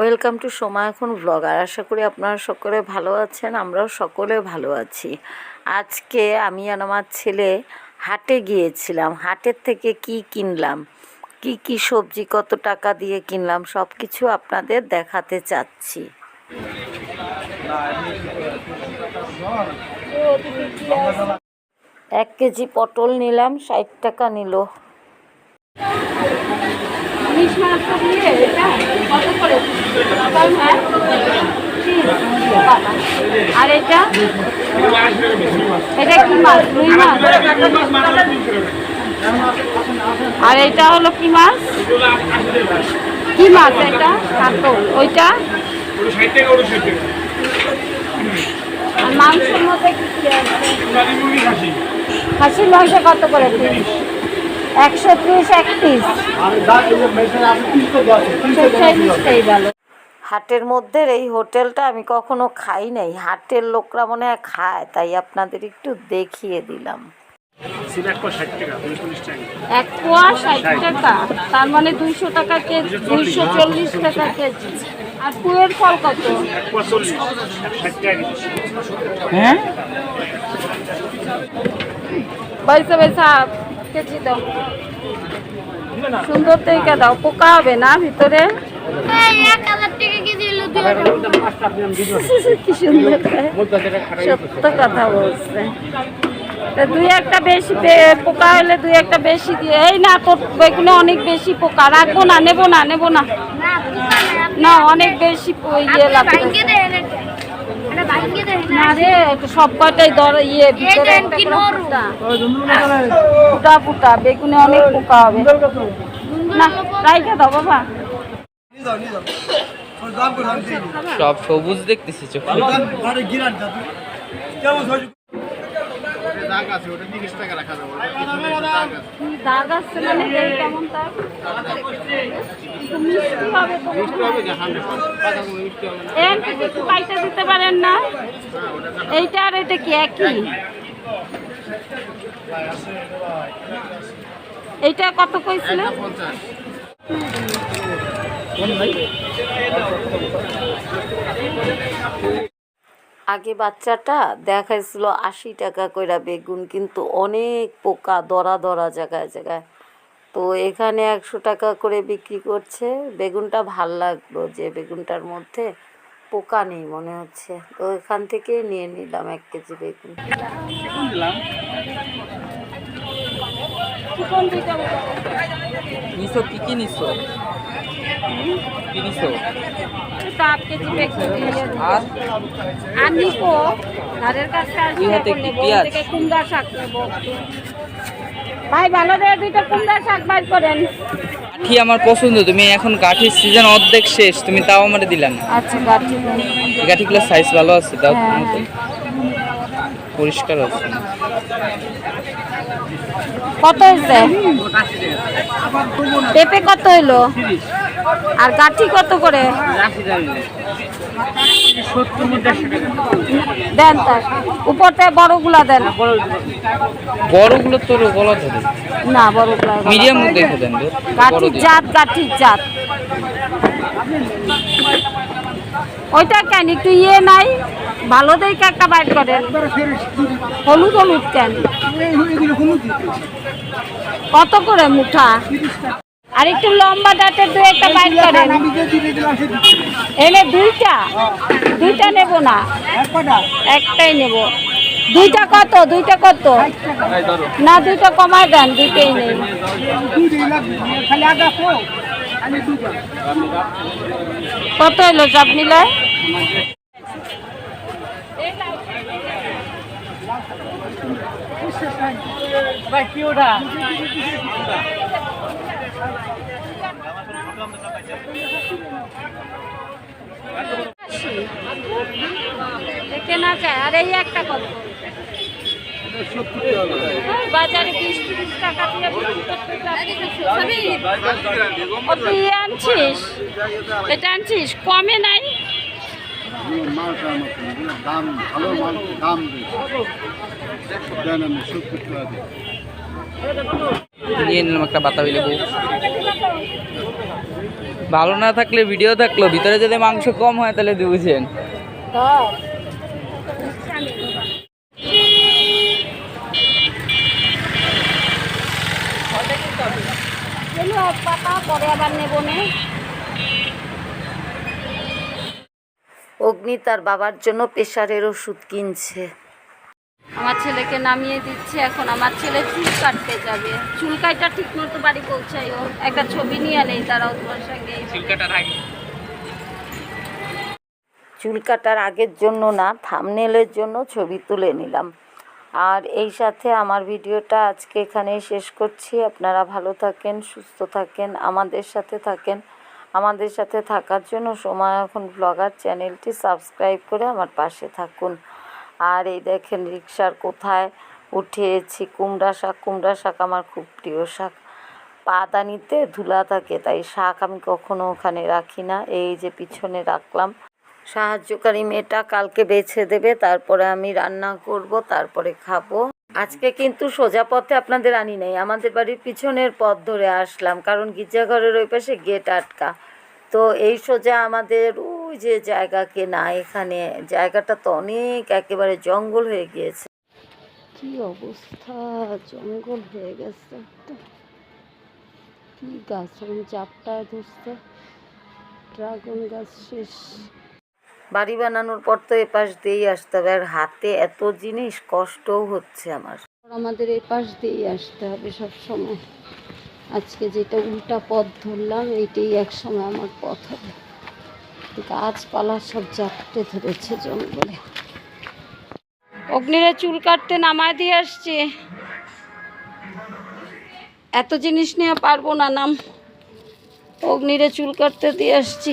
Welcome to Soma এখন blog আর আশা করি আপনারা সকলে ভালো আছেন, আমরাও সকলে ভালো আছি। আজকে আমি আর আমার ছেলে হাটে গিয়েছিলাম, হাটের থেকে কি কিনলাম, কি কি সবজি, কত টাকা দিয়ে কিনলাম সব কিছু আপনাদের দেখাতে চাচ্ছি। এক কেজি পটল নিলাম, ষাট টাকা নিল। ইলিশ মাছ দিয়ে এটা কত করে আর এটা এটা কি মাছ রুই মাছ আর এটা হলো কি মাছ? কি মাছ এটা? কাতল। ওইটা? আর মাংসের মধ্যে কি খাসির মাংস কত করে পিস? একশো ত্রিশ এক পিস হাটের মধ্যে এই হোটেলটা আমি কখনো খাই নাই হাটের লোকরা মনে হয় খায় তাই আপনাদের একটু দেখিয়ে দিলাম এক পোয়া ষাট টাকা তার মানে দুইশো টাকা কেজি দুইশো চল্লিশ টাকা কেজি আর পুয়ের ফল কত হ্যাঁ পয়সা পয়সা কেজি দাও। সুন্দর থেকে দাও। পোকা হবে না ভিতরে? কি সুন্দর সত্য কথা বলছে। দুই একটা বেশি পোকা হলে দুই একটা বেশি দিয়ে। এই না তোর বেগুনে অনেক বেশি পোকা। রাখব না নেব না নেব না। না অনেক বেশি ইয়ে লাগবে। না। রে সব কয়টাই দর ইয়ে ভিতরে ফুটা। ফুটা বেগুনে অনেক পোকা হবে। না রাইখা দাও বাবা। সব সবুজ দেখতেছি চোখে। কি দাগ আছে মানে কেমন দাগ? একটু দিতে পারেন না? এইটা আর এটা কি একই? এইটা কত কইছিল আগে বাচ্চাটা দেখাইছিল আশি টাকা কইরা বেগুন কিন্তু অনেক পোকা দরা দরা জায়গায় জায়গায়। তো এখানে একশো টাকা করে বিক্রি করছে। বেগুনটা ভালো লাগল যে বেগুনটার মধ্যে পোকা নেই মনে হচ্ছে। তো এখান থেকে নিয়ে নিলাম এক কেজি বেগুন। চিকন নিছো? কি কি নিছো? কি নিছো? এটা কেজি বেগুন আর? আর নিবো। ধারের কাছে কি? থেকে কুমড়া শাক নেব। ভাই ভালো দেয় দুইটা কুমড়া শাক ভাই করেন। গাঠি আমার পছন্দ? তুমি এখন গাঠির সিজন অর্ধেক শেষ তুমি তাও আমার দিলা না। আচ্ছা গাঠি গাঠিগুলোর সাইজ ভালো আছে দাও হ্যাঁ, পরিষ্কার আছে। কত হয়েছে? পেঁপে কত হইল? আর গাঠি কত করে? দেন তার উপরতে বড়গুলা দেন। বড়গুলো তোর গলা ধরে। না বড়গুলা মিডিয়াম দেখে দেন। তো, দিয়ে। জাত গাঠির জাত। ওইটা কেন? একটু ইয়ে নাই? ভালো দেখে একটা বাইট করেন। হলুদ হলুদ কেন? কত করে মুঠা? আর একটু লম্বা দাঁতের দু একটা বাইট করেন। এনে দুইটা? দুইটা নেব না। একটাই নেব। দুইটা কত? দুইটা কত? না, দুইটা কমায় দেন, দুইটাই নেই। কত এলো চাপ নিলে দেখে না যায় আর এই একটা কত? বাজারে বিশ তিরিশ টাকা দিয়ে বিক্রি করতে ও তুই আনছিস? এটা আনছিস? কমে নাই? দাম ভালো মাল দাম দেন আমি সত্তর টাকা দিই। নিয়ে নিলাম একটা বাতাবি লেবু। ভালো না থাকলে ভিডিও থাকল ভিতরে যদি মাংস কম হয় তাহলে বুঝেন। পাতা পরে আবার নেব না। অগ্নি তার বাবার জন্য প্রেশারের ওষুধ কিনছে। আমার ছেলেকে নামিয়ে দিচ্ছে এখন আমার ছেলে চুল কাটতে যাবে। চুল কাটা ঠিক মতো বাড়ি পৌঁছাই ও। একটা ছবি নিয়ে নেই তারাও তোমার সঙ্গে চুল কাটার আগের জন্য না থামনেলের জন্য ছবি তুলে নিলাম। আর এই সাথে আমার ভিডিওটা আজকে এখানেই শেষ করছি। আপনারা ভালো থাকেন সুস্থ থাকেন আমাদের সাথে থাকেন। আমাদের সাথে থাকার জন্য সময় এখন ব্লগার চ্যানেলটি সাবস্ক্রাইব করে আমার পাশে থাকুন। আর এই দেখেন রিক্সার কোথায় উঠেছি, কুমড়া শাক। কুমড়া শাক আমার খুব প্রিয় শাক। পাদানিতে ধুলা থাকে, তাই শাক আমি কখনো ওখানে রাখি না। এই যে পিছনে রাখলাম। সাহায্যকারী মেয়েটা কালকে বেছে দেবে, তারপরে আমি রান্না করব, তারপরে খাব। আজকে কিন্তু সোজা পথে আপনাদের আনি নাই। আমাদের বাড়ির পিছনের পথ ধরে আসলাম, কারণ গির্জাঘরের ওই পাশে গেট আটকা। তো এই সোজা আমাদের ওই যে জায়গা কেনা, এখানে জায়গাটা তো অনেক একেবারে জঙ্গল হয়ে গিয়েছে। কি অবস্থা? জঙ্গল হয়ে গেছে কি গাছ ওরকম চাপটায় ধরছে। ড্রাগন গাছ শেষ। বাড়ি বানানোর পর তো এপাশ দিয়েই আসতে হবে। আর হাতে এত জিনিস, কষ্টও হচ্ছে আমার। আমাদের এপাশ দিয়েই আসতে হবে সব সময় আজকে যেটা উল্টা পথ ধরলাম, এইটাই এক সময় আমার পথ হবে। গাছপালা সব জাপটে ধরেছে জঙ্গলে। অগ্নিরে চুল কাটতে নামায় দিয়ে আসছি। এত জিনিস নিয়ে পারব না নাম। অগ্নিরে চুল কাটতে দিয়ে আসছি।